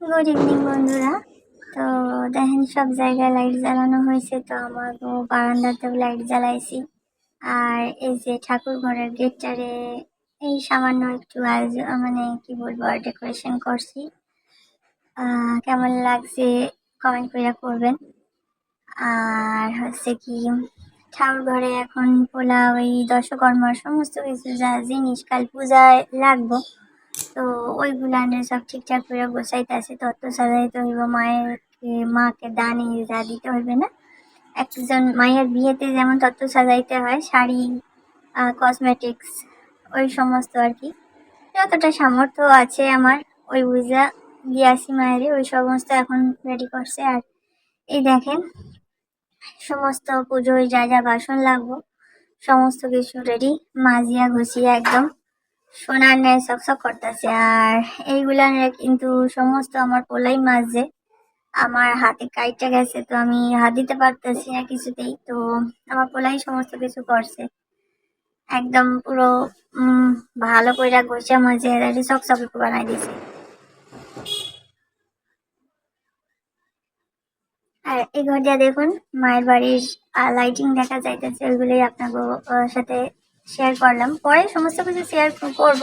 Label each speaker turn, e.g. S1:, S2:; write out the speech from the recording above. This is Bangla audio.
S1: গুড ইভিনিং, বন্ধুরা। তো দেখেন, সব জায়গায় লাইট জ্বালানো হয়েছে। তো আমার বারান্দাতেও লাইট জ্বালাইছি। আর এই যে ঠাকুর ঘরের গেটটারে এই সামান্য একটু আয়োজন মানে কি বলব, আর ডেকোরেশন করছি। কেমন লাগছে কমেন্ট করে করবেন আর হচ্ছে কি, ঠাকুর ঘরে এখন পোলা ওই দশকর্ম সমস্ত কিছু যা জিনিস, কাল পূজায় লাগবো। তো ওইগুলানে সব ঠিকঠাক করে গোছাইতেছে তত্ত্ব সাজাইতে হইব মায়ের মাকে দানি যা দিতে হইবে না। একজন মায়ের বিয়েতে যেমন তত্ত্ব সাজাইতে হয়, শাড়ি কসমেটিক্স ওই সমস্ত আর কি। যতটা সামর্থ্য আছে আমার, ওই বুঝা দিয়াসি মায়ের, ওই সমস্ত এখন রেডি করছে। আর এই দেখেন, সমস্ত পুজোয় যা যা বাসন লাগবো, সমস্ত কিছু রেডি মাজিয়া ঘুষিয়া একদম সোনার ন্যায় সকসক করতেছে। আর এইগুলার কিন্তু সমস্ত আমার পোলাই মাজে আমার হাতে কাইটা গেছে তো আমি হাত দিতে পারতেছি না কিছুতেই। তো আমার পোলাই সমস্ত কিছু করছে। একদম পুরো ভালো করে মাজে রেডি সকসক বানাই দিছে। আর এই ঘরটা দেখুন মায়ের বাড়ির লাইটিং দেখা যাইতেছে ওইগুলোই আপনাকে আহ, সাথে শেয়ার করলাম। পরে সমস্ত কিছু শেয়ার করব।